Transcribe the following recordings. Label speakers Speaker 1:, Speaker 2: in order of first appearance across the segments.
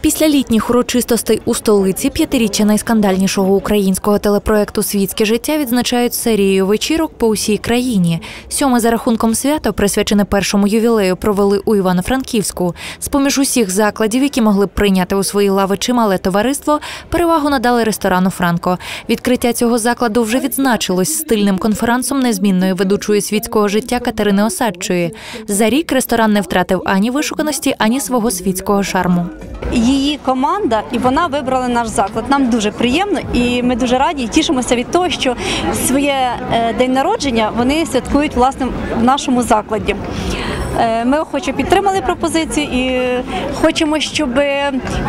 Speaker 1: Після літніх урочистостей у столиці п'ятиріччя найскандальнішого українського телепроекту Світське життя відзначають серією вечірок по усій країні. Сьоме за рахунком свято, присвячене першому ювілею, провели у Івано-Франківську. З поміж усіх закладів, які могли б прийняти у свої лави чимале товариство, перевагу надали ресторану Франко. Відкриття цього закладу вже відзначилось стильним конферансом незмінної ведучої світського життя Катерини Осадчої. За рік ресторан не втратив ані вишуканості, ані свого світського шарму.
Speaker 2: Її команда, і вона вибрала наш заклад. Нам дуже приємно, і ми дуже раді і тішимося від того, що своє е, день народження вони святкують власне в нашому закладі. Е, Ми охоче підтримали пропозицію і хочемо, щоб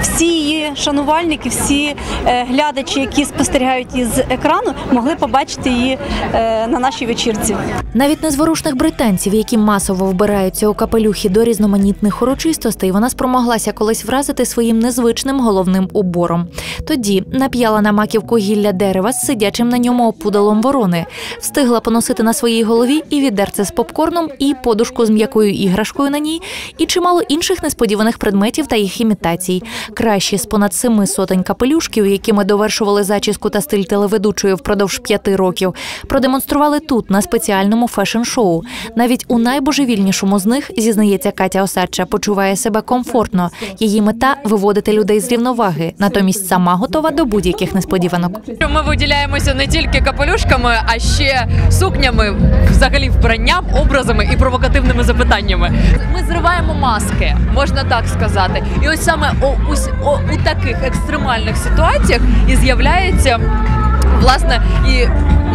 Speaker 2: всі її шанувальники, всі е, глядачі, які спостерігають із екрану, могли побачити її е, на нашій вечірці.
Speaker 1: Навіть незворушних британців, які масово вбираються у капелюхи до різноманітних урочистостей, вона спромоглася колись вразити своїм незвичним головним убором. Тоді нап'яла на маківку гілля дерева з сидячим на ньому опудалом ворони, встигла поносити на своїй голові і відерце з попкорном, і подушку з м'якою іграшкою на ній, і чимало інших несподіваних предметів та їх імітацій. Кращі з понад семи сотень капелюшків, якими довершували зачіску та стиль телеведучої впродовж п'яти років, продемонстрували тут на спеціальному фешн-шоу. Навіть у найбожевільнішому з них зізнається Катя Осадча, почуває себе комфортно. Її мета виводити людей з рівноваги, натомість сама готова до будь-яких несподіванок.
Speaker 3: Ми виділяємося не тільки капелюшками, а ще сукнями, взагалі вбранням, образами і провокативними запитаннями. Ми зриваємо маски, можна так сказати. І ось саме у, у, у таких екстремальних ситуаціях і з'являється. Власне, і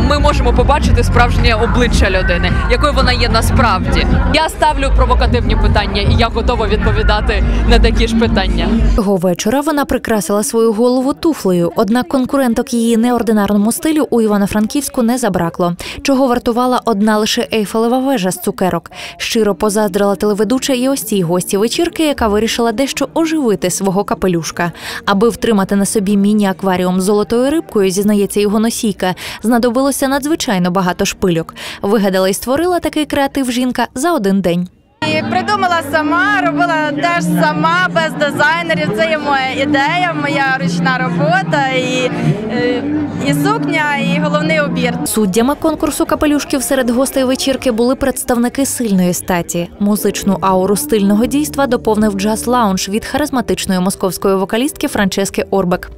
Speaker 3: ми можемо побачити справжнє обличчя людини, якою вона є насправді. Я ставлю провокативні питання, і я готова відповідати на такі ж питання.
Speaker 1: Того вечора вона прикрасила свою голову туфлею, однак конкуренток її неординарному стилю у Івано-Франківську не забракло. Чого вартувала одна лише ейфелева вежа з цукерок. Щиро позаздрила телеведуча і ось цій гості вечірки, яка вирішила дещо оживити свого капелюшка. Аби втримати на собі міні-акваріум з золотою рибкою, зізнається його носійка, знадобилося надзвичайно багато шпильок. Вигадала і створила такий креатив жінка за один день.
Speaker 4: І придумала сама, робила теж сама без дизайнерів. Це є моя ідея, моя ручна робота, і, е, і сукня, і головний убір.
Speaker 1: Суддями конкурсу капелюшків серед гостей вечірки були представники сильної статі. Музичну ауру стильного дійства доповнив джаз лаунж від харизматичної московської вокалістки Франчески Орбек.